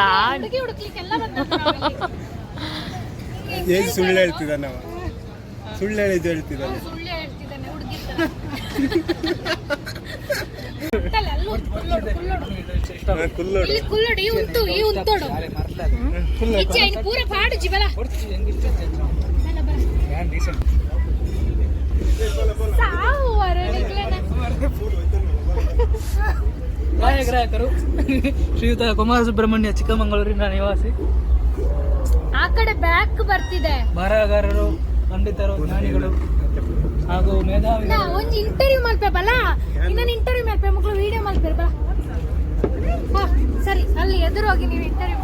ಸಾಕ್ ಹುಡುಗಿ ಹುಡುಕ್ಲಿಕ್ಕೆಲ್ಲ ಬಂದ ಏಜ್ ಸುಳ್ಳು ಸುಳ್ಳು ಹೇಳಿದ್ದು ಹೇಳ್ತಿದ್ದಾನೆ. ಸುಳ್ಳು ಹೇಳ್ತಿದ್ದಾನೆ ಕುಲ್ಲೋಡು ಕುಲ್ಲೋಡು ಈ ಉಂಟು ಈ ಉಂಟೋಡು. ಇಚ್ಚೆ ಇನ್ನು ಪೂರ ಪಾಡು ಜಿಬಲ. ಸಾವು ವರಡಿಗ್ಲನ ಛಾಯಾಗ್ರಾಹಕರು ಶ್ರೀಯುತ ಕುಮಾರ ಸುಬ್ರಹ್ಮಣ್ಯ ಚಿಕ್ಕಮಗಳೂರಿನ ನಿವಾಸಿ. ಆ ಕಡೆ ಬ್ಯಾಕ್ ಬರ್ತಿದೆ. ಬರಹಗಾರರು ಪಂಡಿತರು ಜ್ಞಾನಿಗಳು ಹಾಗೂ ಮೇಧಾವಿ ನಾ ಒಂದ್ ಇಂಟರ್ವ್ಯೂ ಮಾಡ್ಬೇಕಲ್ಲ ಇನ್ನೊಂದು ಇಂಟರ್ವ್ಯೂ ಮಾಡ್ಬೇಕು ಮಕ್ಕಳು ವಿಡಿಯೋ ಮಾಡ್ಬೇಕು ಬಾ. ಸರಿ ಅಲ್ಲಿ ಎದುರು ಹೋಗಿ ನೀವು ಇಂಟರ್ವ್ಯೂ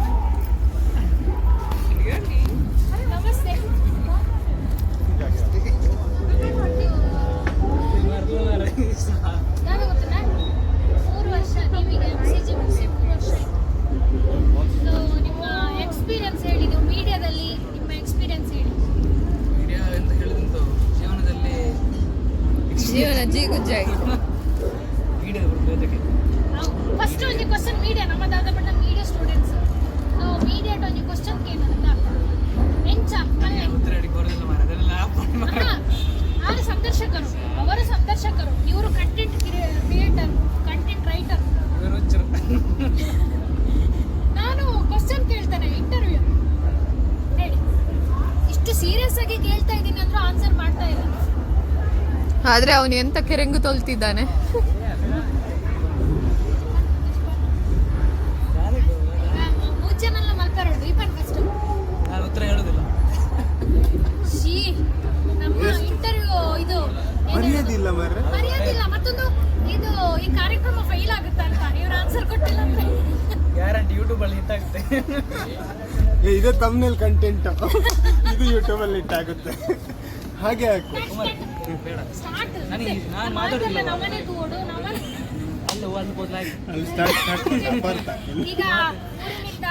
ಜೊತೆಗೆ ಫಸ್ಟ್ ಒಂದು ಕ್ವಶನ್ ಮೀಡಿಯಾ ನಮ್ಮದಾದ ಬಣ್ಣ ಮೀಡಿಯಾ ಸ್ಟೂಡೆಂಟ್ಸ್ ಸೊ ಮೀಡಿಯಾ ಒಂದು ಕ್ವಶನ್ ಕೇನಂತ ಎಂಚ ಅಲ್ಲೇ ಉತ್ತರ ಹೇಳಿ ಬರೋದಿಲ್ಲ ಮಾರ ಅದೆಲ್ಲ ಅಲ್ಲ, ಆರು ಸಂದರ್ಶಕರು ಅವರು ಸಂದರ್ಶಕರು ಇವರು ಕಂಟೆಂಟ್ ಕ್ರಿಯೇಟರ್ ಕಂಟೆಂಟ್ ರೈಟರ್ ನಾನು ಕ್ವಶನ್ ಕೇಳ್ತೇನೆ ಇಂಟರ್ವ್ಯೂ ಹೇಳಿ. ಇಷ್ಟು ಸೀರಿಯಸ್ ಆಗಿ ಕೇಳ್ತಾ ಇದ್ದೀನಿ ಅಂದ್ರೂ ಆನ್ಸರ್ ಮಾಡ್ತಾ ಇಲ್ಲ. ಆದ್ರೆ ಅವನು ಎಂತ ಕೆರೆಂಗು ತೊಲ್ತಿದ್ದಾನೆ ಮೂಚೆನೆಲ್ಲ ಮಲ್ಪರೋದು ಈ ಪನ್ ಫಸ್ಟ್ ನಾನು ಉತ್ತರ ಹೇಳುದಿಲ್ಲ ಶೀ ನಮ್ಮ ಇಂಟರ್ವ್ಯೂ ಇದು ಏನು? ಮರ್ಯಾದಿಲ್ಲ ಮಾರ್ರೆ. ಮರ್ಯಾದಿಲ್ಲ ಮತ್ತೊಂದು ಇದು ಈ ಕಾರ್ಯಕ್ರಮ ಫೈಲ್ ಆಗುತ್ತೆ ಅಂತ? ಇವ್ರು ಆನ್ಸರ್ ಕೊಟ್ಟಿಲ್ಲ ಅಂದ್ರೆ. ಗ್ಯಾರಂಟಿ ಯೂಟ್ಯೂಬ್ ಅಲ್ಲಿ ಹಿಟ್ ಆಗುತ್ತೆ. ಏ, ಇದು ತಮ್ಮನೇಲ್ ಕಂಟೆಂಟ್ ಇದು ಯೂಟ್ಯೂಬ್ ಅಲ್ಲಿ ಹಿಟ್ ಆಗುತ್ತೆ. ಹಾಗೆ ಹಾಕು. ಬೇಡ. ಸ್ಟಾರ್ಟ್ ನನಗೆ ನಾನು ಮಾತಾಡಿಲ್ಲ ನಮ್ಮನೆ ತೋಡು ನಮ್ಮನೆ ಅಲ್ಲಿ ಒಂದು ಬದಲಾಗಿ. ಅಲ್ಲಿ ಸ್ಟಾರ್ಟ್ ಸ್ಟಾರ್ಟ್ ಬರ್ತಾ ಈಗ ಊರಿನಿಂದ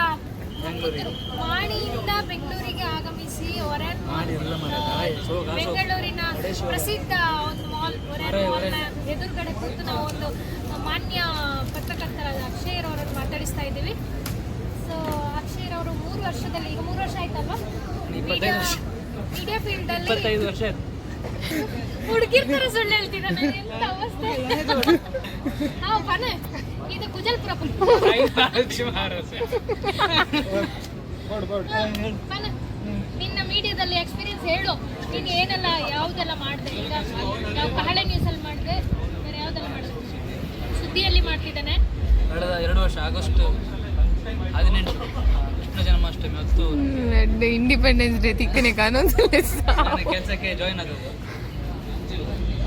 ಬೆಂಗಳೂರಿಗೆ. ವಾಣಿಯಿಂದ ಬೆಂಗಳೂರಿಗೆ ಆಗಮಿಸಿ ಹೊರ ಬೆಂಗಳೂರಿನ ಪ್ರಸಿದ್ಧ ಒಂದು ಮಾಲ್ ಹೊರನ್ ಮಾಲ್ನ ಎದುರುಗಡೆ ಕೂತು ನಾವು ಒಂದು ಮಾನ್ಯ ಪತ್ರಕರ್ತರಾದ ಅಕ್ಷಯ್ ಅವರನ್ನು ಮಾತಾಡಿಸ್ತಾ ಇದ್ದೀವಿ. ಸೊ ಅಕ್ಷಯ್ ಅವರು ಮೂರು ವರ್ಷದಲ್ಲಿ ಈಗ ಮೂರು ವರ್ಷ ಆಯ್ತಲ್ವಾ. ಮೀಡಿಯಾ ಫೀಲ್ಡ್ ಅಲ್ಲಿ ವರ್ಷ ಹುಡುಗಿರ್ ತರ ಸುಳ್ಳು ಹೇಳ್ತೀನಿ ಎಂತ ಅವಸ್ಥೆ? ಬನ್ನಿ. ಇದು ಕುಜಲ್ಪುರ ಪ್ರಪಂಚ ಕೊಡು ಬನೆ ನಿನ್ನ ಮೀಡಿಯಾದಲ್ಲಿ ಎಕ್ಸ್ಪೀರಿಯನ್ಸ್ ಹೇಳು. ನೀನು ಏನೆಲ್ಲ ಯಾವುದೆಲ್ಲ ಮಾಡಿದೆ? ಈಗ ನಾವು ಕಹಳೆ ನ್ಯೂಸಲ್ಲಿ ಮಾಡಿದೆ ಬೇರೆ ಯಾವುದೆಲ್ಲ ಮಾಡಿದೆ ಸುದ್ದಿಯಲ್ಲಿ ಮಾಡ್ತಿದ್ದಾನೆ. ಕಳೆದ ಎರಡು ವರ್ಷ ಆಗಸ್ಟ್ ಹದಿನೆಂಟು ಕೃಷ್ಣ ಜನ್ಮಾಷ್ಟಮಿ ಹೊತ್ತು. ಇಂಡಿಪೆಂಡೆನ್ಸ್ ಡೇ ತಿಕ್ಕನೆ ಕಾನೂನು ನಾನು ಕೆಲಸಕ್ಕೆ ಜಾಯ್ನ್ ಆಗೋದು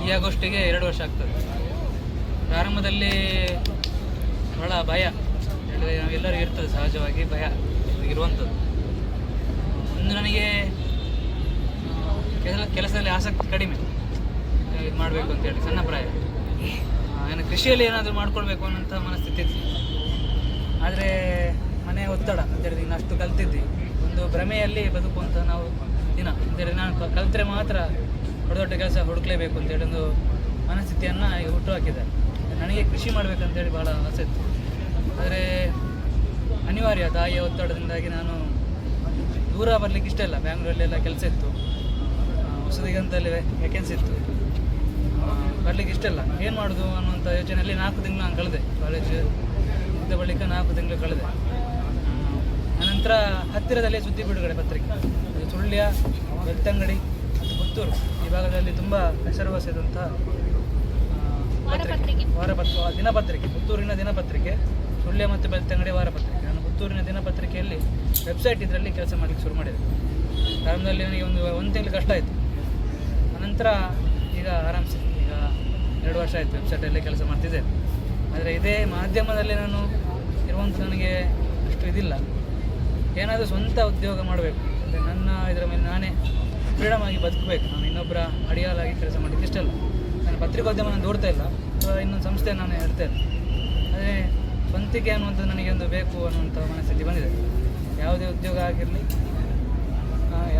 ಈ ಆಗೋಸ್ಟಿಗೆ ಎರಡು ವರ್ಷ ಆಗ್ತದೆ. ಪ್ರಾರಂಭದಲ್ಲಿ ಬಹಳ ಭಯ. ಎಲ್ಲರೂ ಇರ್ತದೆ ಸಹಜವಾಗಿ ಭಯ ಇರುವಂಥದ್ದು ಒಂದು ನನಗೆ, ಕೆಲಸ, ಕೆಲಸದಲ್ಲಿ ಆಸಕ್ತಿ ಕಡಿಮೆ. ಇದು ಮಾಡಬೇಕು ಅಂತೇಳಿ ಸಣ್ಣ ಪ್ರಾಯ. ಏನು ಕೃಷಿಯಲ್ಲಿ ಏನಾದರೂ ಮಾಡ್ಕೊಳ್ಬೇಕು ಅನ್ನೋಂಥ ಮನಸ್ಥಿತಿ ಇತ್ತು. ಆದರೆ, ಮನೆ ಒತ್ತಡ ಅಂತೇಳಿ ನೀನು ಅಷ್ಟು ಕಲ್ತಿದ್ದಿ. ಒಂದು ಭ್ರಮೆಯಲ್ಲಿ ಬದುಕುವಂಥ ನಾವು ದಿನ ಅಂತೇಳಿ ನಾನು ಕಲ್ತರೆ ಮಾತ್ರ ದೊಡ್ಡ ದೊಡ್ಡ ಕೆಲಸ ಹುಡುಕ್ಲೇಬೇಕು ಅಂತೇಳಿ ಒಂದು ಮನಸ್ಥಿತಿಯನ್ನು ಹುಟ್ಟು ಹಾಕಿದೆ ನನಗೆ ಕೃಷಿ ಮಾಡಬೇಕಂತೇಳಿ ಭಾಳ ಆಸೆ ಇತ್ತು. ಆದರೆ, ಅನಿವಾರ್ಯ ತಾಯಿಯ ಒತ್ತಡದಿಂದಾಗಿ ನಾನು ದೂರ ಬರ್ಲಿಕ್ಕೆ ಇಷ್ಟ ಇಲ್ಲ. ಬ್ಯಾಂಗ್ಳೂರಲ್ಲೆಲ್ಲ ಕೆಲಸ ಇತ್ತು. ಹೊಸದಿಗಂತಲ್ಲಿ ವೇಕೆನ್ಸಿ ಇತ್ತು. ಬರಲಿಕ್ಕೆ ಇಷ್ಟ ಇಲ್ಲ. ಏನು ಮಾಡೋದು ಅನ್ನುವಂಥ ಯೋಚನೆಯಲ್ಲಿ ನಾಲ್ಕು ತಿಂಗಳು ನಾನು ಕಳೆದೆ ಕಾಲೇಜ್ ಮುಗಿದ ಬಳಿಕ ನಾಲ್ಕು ತಿಂಗಳು ಕಳೆದೆ. ಅನಂತರ ಹತ್ತಿರದಲ್ಲೇ ಸುದ್ದಿ ಬಿಡುಗಡೆ ಪತ್ರಿಕೆ. ಅದು ಸುಳ್ಯ ಬೆಳ್ತಂಗಡಿ ಮತ್ತು ಪುತ್ತೂರು. ಈ ಭಾಗದಲ್ಲಿ ತುಂಬ ಹೆಸರುವಾಸಿಯಾದಂಥ ಪತ್ರಿಕೆ. ವಾರಪತ್ರಿಕೆ. ವಾರಪತ್ರ ದಿನಪತ್ರಿಕೆ ಪುತ್ತೂರಿನ ದಿನಪತ್ರಿಕೆ. ಸುಳ್ಯ ಮತ್ತು ಬೆಳ್ತಂಗಡಿ ವಾರಪತ್ರಿಕೆ. ಪುತ್ತೂರಿನ ದಿನಪತ್ರಿಕೆಯಲ್ಲಿ ವೆಬ್ಸೈಟ್ ಇದರಲ್ಲಿ ಕೆಲಸ ಮಾಡಲಿಕ್ಕೆ ಶುರು ಮಾಡಿದೆ. ಪ್ರಾರಂಭದಲ್ಲಿ ನನಗೆ ಒಂದು ಒಂದು ತಿಂಗಳು ಕಷ್ಟ ಆಯಿತು. ಅನಂತರ ಈಗ ಆರಾಮ್ಸೆ. ಈಗ ಎರಡು ವರ್ಷ ಆಯಿತು ವೆಬ್ಸೈಟಲ್ಲೇ ಕೆಲಸ ಮಾಡ್ತಿದ್ದೆ ಆದರೆ ಇದೇ ಮಾಧ್ಯಮದಲ್ಲಿ ನಾನು ಇರುವಂಥ ನನಗೆ ಅಷ್ಟು ಇದಿಲ್ಲ. ಏನಾದರೂ ಸ್ವಂತ ಉದ್ಯೋಗ ಮಾಡಬೇಕು. ಅಂದರೆ ನನ್ನ ಇದರ ಮೇಲೆ ನಾನೇ ಫ್ರೀಡಮ್ ಆಗಿ ಬದುಕಬೇಕು. ನಾನು ಇನ್ನೊಬ್ಬರ ಅಡಿಯಾಲಾಗಿ ಕೆಲಸ ಮಾಡಲಿಕ್ಕೆ ಇಷ್ಟಲ್ಲ ನಾನು ಪತ್ರಿಕೋದ್ಯಮ ನಾನು ದೂಡ್ತಾ ಇಲ್ಲ. ಇನ್ನೊಂದು ಸಂಸ್ಥೆ ನಾನು ಇಲ್ಲ. ಆದರೆ ಸ್ವಂತಿಕೆ ಅನ್ನುವಂಥದ್ದು ನನಗೆ ಒಂದು ಬೇಕು ಅನ್ನುವಂಥ ಮನಸ್ಥಿತಿ ಬಂದಿದೆ. ಯಾವುದೇ ಉದ್ಯೋಗ ಆಗಿರಲಿ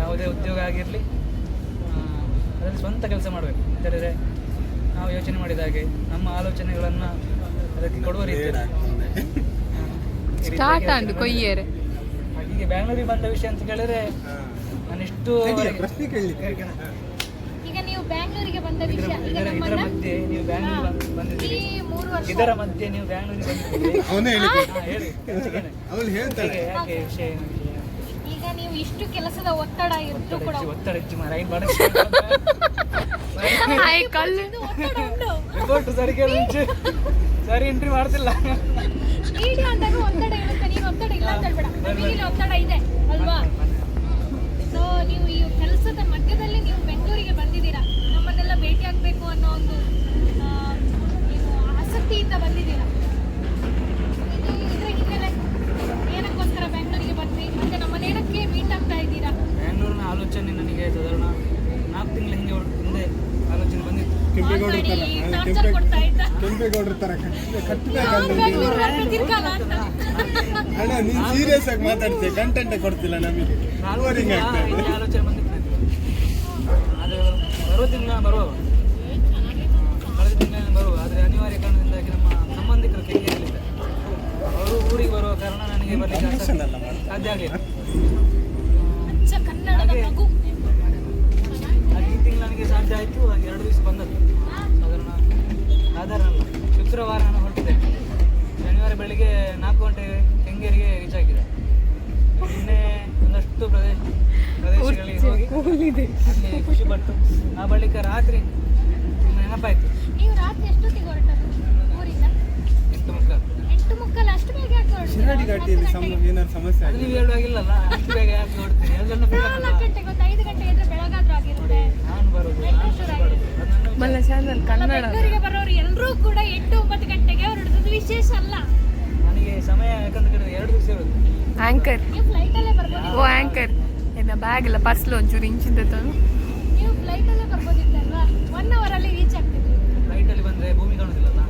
ಯಾವುದೇ ಉದ್ಯೋಗ ಆಗಿರಲಿ ಅದರಲ್ಲಿ ಸ್ವಂತ ಕೆಲಸ ಮಾಡಬೇಕು. ಅಂತೇಳಿದರೆ ನಾವು ಯೋಚನೆ ಮಾಡಿದ ಹಾಗೆ ನಮ್ಮ ಆಲೋಚನೆಗಳನ್ನು ಅದಕ್ಕೆ ಕೊಡುವ ರೀತಿ. ಸ್ಟಾರ್ಟ್ ಯೋಚನೆ ಕೊಯ್ಯರೆ. ಹೀಗೆ ಬ್ಯಾಂಗ್ಳೂರಿಗೆ ಬಂದ ವಿಷಯ ಅಂತ ಕೇಳಿದ್ರೆ ನಾನಿಷ್ಟು ಇಷ್ಟು ಪ್ರಶ್ನೆ ಬ್ಯಾಂಗ್ಳೂರಿಗೆ ಬಂದ ವಿಷಯ. ಈಗ ನಮ್ಮನ್ನ ಮಧ್ಯೆ ನೀವು ಬಂದ್- ಈ ಮೂರು ವರ್ಷ ಇದರ ಮಧ್ಯೆ ನೀವು ಬ್ಯಾಂಗ್ಳೂರಿಗೆ ಬಂದಿದ್ದೀರಿ. ಅವನೇ ಹೇಳಿ. ಅವನು ಹೇಳ್ತಾನೆ. ಯಾಕೆ ವಿಷಯ ಏನು ವಿಷಯ? ಈಗ ನೀವು ಇಷ್ಟು ಕೆಲಸದ ಒತ್ತಡ ಇತ್ತು ಕೂಡ ಒತ್ತಡ ಇತ್ತು ಮಾರ ಬಡ ಬಾಡ ಆಯ್ ಕಲ್ಲು. ಒತ್ತಡ ಉಂಟು. ರಿಪೋರ್ಟ್ ಸರಿ ಕೇಳಿ ಮುಂಚೆ. ಸರಿ ಎಂಟ್ರಿ ಮಾಡ್ತಿಲ್ಲ. ಮೀಡಿಯಾ ಅಂದಾಗ ಒತ್ತಡ ಇರುತ್ತೆ. ನೀವು ಒತ್ತಡ ಇಲ್ಲ ಅಂತ ಹೇಳ್ಬೇಡ. ನಿಮಗೆ ಇಲ್ಲಿ ಒತ್ತಡ ಇದೆ ಅಲ್ವಾ? ಸೊ ನೀವು ಈ ಕೆಲಸದ ಮಧ್ಯದಲ್ಲಿ ನೀವು ಬೆಂಗಳೂರಿಗೆ ಬಂದಿದ್ದೀರಾ ನಮ್ಮನ್ನೆಲ್ಲ ಭೇಟಿ ಆಗಬೇಕು ಅನ್ನೋ ಒಂದು ಆ, ಏನು ಆಸಕ್ತಿಯಿಂದ ಬಂದಿದ್ದೀರಾ ಇದು ಇದರ ಹಿನ್ನೆಲೆ ಏನಕ್ಕೋಸ್ಕರ ಬೆಂಗಳೂರಿಗೆ ಬಂದ್ರಿ ಮತ್ತೆ ನಮ್ಮನೇನಕ್ಕೆ ಮೀಟ್ ಆಗ್ತಾ ಇದ್ದೀರಾ ಬ್ಯಾಂಗ್ಳೂರಿನ ಆಲೋಚನೆ ನನಗೆ ಸಾಧಾರಣ ನಾಲ್ಕು ತಿಂಗಳ ಹಿಂದೆ ಹೊರ- ಹಿಂದೆ ಆಲೋಚನೆ ಬಂದಿತ್ತು ಕೆಂಪೇಗೌಡರ ತರ Already ಹಾ, torture ಕೆಂಪೇ ಕೊಡ್ತಾ ಇದ್ದ ಕೆಂಪೇಗೌಡರ ತರ ಕಟ್ಟಿದ ಕಟ್ಟಿದಾಗ ಯಾವಾಗ ಬೆಂಗಳೂರು ಬರ್ಬೇಕಿರ್ಕಲ್ಲ ಅಂತ. ಅಣ್ಣ ನೀನ್ ಸೀರಿಯಸ್ ಆಗಿ ಮಾತಾಡ್ತೀಯ? ಕಂಟೆಂಟ್ ಕೊಡ್ತಿಲ್ಲ ನಮಗೆ. ಬೋರಿಂಗ್ ಆಗ್ತದೆ ಬರುವ ತಿಂಗಳ ಬರುವ. ಕಳೆದ ತಿಂಗಳ ಬರುವ. ಆದರೆ ಅನಿವಾರ್ಯ ಕಾರಣದಿಂದಾಗಿ ನಮ್ಮ ಸಂಬಂಧಿಕರು ಕೆಂಗೇರಿಯಲ್ಲಿದ್ದಾರೆ ಅವರು ಊರಿಗೆ ಬರುವ ಕಾರಣ ನನಗೆ ಬರಲಿಕ್ಕೆ. ಸಾಧ್ಯ ಆಗಲಿಲ್ಲ. ಸಾಧಾರಣ ಅಲ್ಲ ಶುಕ್ರವಾರ ನಾನು ಹೊರಟಿದೆ ಶನಿವಾರ ಬೆಳಿಗ್ಗೆ ನಾಲ್ಕು ಗಂಟೆ ಕೆಂಗೇರಿಗೆ ರೀಚ್ ಆಗಿದೆ ನಿನ್ನೆ ಒಂದಷ್ಟು ಪ್ರದೇಶ ಪ್ರದೇಶಗಳಿಗೆ ಹೋಗಿ ಅಲ್ಲಿ ಖುಷಿ ಪಟ್ಟು. ಆ ಬಳಿಕ ರಾತ್ರಿ ನಿಮ್ಮ ನೆನಪಾಯ್ತು. ನೀವು ರಾತ್ರಿ ಎಷ್ಟೊತ್ತಿಗೆ ಹೊರಟದ್ದು ಊರಿಂದ? ಎಂಟು ಮುಕ್ಕಾಲು. ಎಂಟು ಮುಕ್ಕಲ್ ಅಷ್ಟು ಬೇಗ ಯಾಕೆ ಏನಾದ್ರು ಸಮಸ್ಯೆ ಅದು ನೀವು ಹೇಳುವಾಗಿಲ್ಲಲ್ಲ ಅಷ್ಟು ಬೇಗ ಯಾಕೆ ಅದನ್ನು ನಾಲ್ಕು ಗಂಟೆಗೆ ಗೊತ್ತಾ ಐದು ಗಂಟೆ ಇದ್ರೆ ಬೆಳಗಾದ್ರೂ ಆಗಿರುತ್ತೆ ನಾನು ಬರೋದು ನಾನು ಖುಷಿ ಪಡೋದು ಮಲ್ಲ ಚಾನಲ್ ಕನ್ನಡ ಬೆಂಗಳೂರಿಗೆ ಬರೋರು ಎಲ್ಲರೂ ಕೂಡ ಎಂಟು ಒಂಬತ್ತು ಗಂಟೆಗೆ ಹೊರಡುದು. ವಿಶೇಷ ಅಲ್ಲ. ನನಗೆ ಸಮಯ ಯಾಕಂತ ಕೇಳಿದ್ರೆ ಎರಡು ದಿವಸ ಇರೋದು ಆಂಕರ್ ನೀವು ಫ್ಲೈಟ್ ಅಲ್ಲೇ ಬರ್ಬೋದು ಓ ಆಂಕರ್ ಏನ ಬ್ಯಾಗ್ ಇಲ್ಲ ಪರ್ಸ್ಲು ಒಂಚೂರು ಇಂಚಿಂದ ತಂದು ನೀವು ಫ್ಲೈಟ್ ಅಲ್ಲೇ ಬರ್ಬೋದಿತ್ತಲ್ವಾ? ಒನ್ ಅವರ್ ಅಲ್ಲಿ ರೀಚ್ ಆಗ್ತಿದ್ರಿ ಫ್ಲೈಟಲ್ಲಿ ಬಂದರೆ ಭೂಮಿ ಕಾಣುದಿಲ್ಲಲ್ಲ?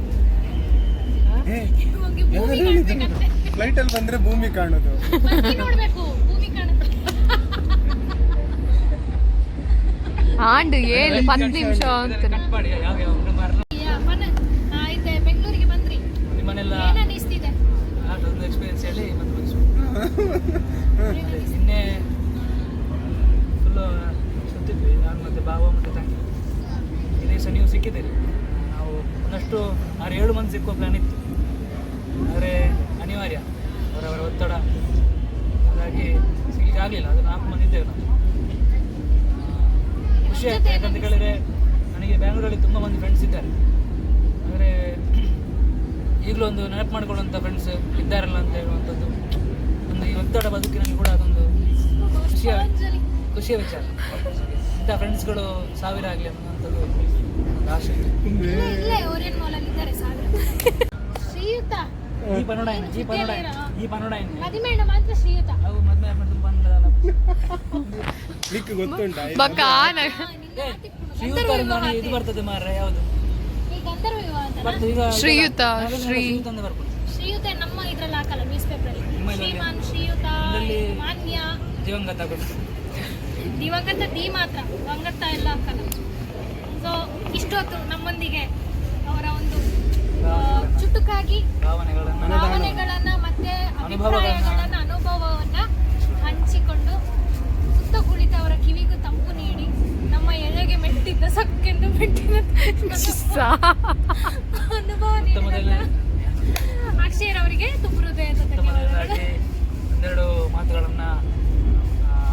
ಫ್ಲೈಟ್ ಅಲ್ಲಿ ಬಂದ್ರೆ ಭೂಮಿ ಕಾಣೋದು. ನೋಡ್ಬೇಕು. ಆಂಡ್ ಏಳು ಪತ್ತು ನಿಮಿಷ ಅಂತ ಬೆಂಗಳೂರಿಗೆ ಬಂದ್ರಿ. ಅದೊಂದು ಎಕ್ಸ್ಪೀರಿಯನ್ಸ್ ಹೇಳಿ ಮತ್ತೆ. ನಿನ್ನೆ ಫುಲ್ಲು ಸುತ್ತಿದ್ವಿ ನಾನು ಮತ್ತೆ ಬಾವ ಮತ್ತು ತಂಗಿ. ಈ ದಿವಸ ನೀವು ಸಿಕ್ಕಿದ್ದೀರಿ. ನಾವು ಒಂದಷ್ಟು ಆರು ಏಳು ಮಂದಿ ಸಿಕ್ಕೋ ಪ್ಲಾನ್ ಇತ್ತು. ಆದರೆ ಅನಿವಾರ್ಯ ಅವರವರ ಒತ್ತಡ. ಹಾಗಾಗಿ ಸಿಗ್ಲಿಕ್ಕೆ ಆಗಲಿಲ್ಲ ಅದು ನಾಲ್ಕು ಮಂದಿ ಇದ್ದೇವೆ ನಾವು. ಖುಷಿ ಆಗ್ತದೆ ಯಾಕಂತ ಕೇಳಿದರೆ ನನಗೆ ಬ್ಯಾಂಗ್ಳೂರಲ್ಲಿ ತುಂಬ ಮಂದಿ ಫ್ರೆಂಡ್ಸ್ ಇದ್ದಾರೆ. ಅಂದರೆ ಈಗಲೂ ಒಂದು ನೆನಪು ಮಾಡ್ಕೊಳ್ಳುವಂಥ ಫ್ರೆಂಡ್ಸ್ ಇದ್ದಾರಲ್ಲ ಅಂತ ಹೇಳುವಂಥದ್ದು. ಒಂದು ಈ ಒತ್ತಡ ಬದುಕಿನಲ್ಲಿ ಕೂಡ ಅದೊಂದು ಖುಷಿಯ ಖುಷಿಯ ವಿಚಾರ. ಇಂಥ ಫ್ರೆಂಡ್ಸ್ಗಳು ಸಾವಿರ ಆಗಲಿ ಅನ್ನುವಂಥದ್ದು ಒಂದು ಸಾವಿರ. ಶ್ರೀಯುತ. ಈ ಪನ್ನೋಡ ಈ ಪನ್ನೋಡ ಈ ಪನ್ನೋಡ ಮಾತ್ರ ಶ್ರೀಯುತ. ನಿಕ್ ಗೊತ್ತುಂಟಾ? ಬಕ್ಕ ಇದು ಬರ್ತದೆ ಮಾರ್ರೆ ಯಾವುದು? ಶ್ರೀಯುತ, ಶ್ರೀ. ಶ್ರೀಯುತ ಅಂತ ಬರ್ಬೋದು. ಶ್ರೀಯುತ ನಮ್ಮ ಇದ್ರಲ್ಲಿ ಹಾಕಲ್ಲ ನ್ಯೂಸ್ ಪೇಪರ್ ಶ್ರೀಮಾನ್ ಶ್ರೀಯುತ ಮಾನ್ಯ. ದಿವಂಗತ ದಿವಂಗತ ದಿ ಮಾತ್ರ ವಂಗತ ಎಲ್ಲ ಹಾಕಲ್ಲ. ಸೊ ಇಷ್ಟೊತ್ತು ನಮ್ಮೊಂದಿಗೆ ಅವರ ಒಂದು ಚುಟುಕಾಗಿ ಭಾವನೆಗಳನ್ನು ಭಾವನೆಗಳನ್ನ ಮತ್ತೆ ಅಭಿಪ್ರಾಯಗಳನ್ನ ಅನುಭವವನ್ನ ಹಂಚಿಕೊಂಡು ಕಿವಿಗೂ ತಂಪು ನೀಡಿ ನಮ್ಮ ಎಳೆಗೆ ಮೆಟ್ಟಿದ್ದ ಸಕ್ಕೆಂದು ಮೆಟ್ಟಿದ ಅನುಭವ ಮೊದಲನೇ ಅಕ್ಷಯರ್ ಅವರಿಗೆ ತುಂಬ ಹೃದಯದ ಒಂದೆರಡು ಮಾತುಗಳನ್ನು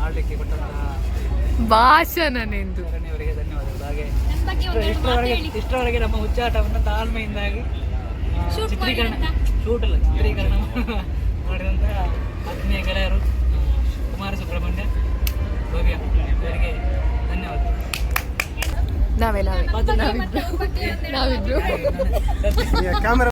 ಆಡಲಿಕ್ಕೆ ಕೊಟ್ಟಂತಹ ಭಾಷಣನೆಂದು ಶರಣಿಯವರಿಗೆ ಧನ್ಯವಾದಗಳು. ಹಾಗೆ ಇಷ್ಟರವರೆಗೆ ಹೇಳಿ. ಇಷ್ಟರವರೆಗೆ ನಮ್ಮ ಹುಚ್ಚಾಟವನ್ನು ತಾಳ್ಮೆಯಿಂದಾಗಿ ಚಿತ್ರೀಕರಣ. ಶೂಟ್ ಅಲ್ಲ ಚಿತ್ರೀಕರಣ ಮಾಡಿದಂತಹ ಆತ್ಮೀಯ ಗೆಳೆಯರು ಕುಮಾರ ಸುಬ್ರಹ್ಮಣ್ಯ. ಭವ್ಯ ಇವರಿಗೆ ಧನ್ಯವಾದ ನಾವೇ ನಾವೇ ನನ್ನ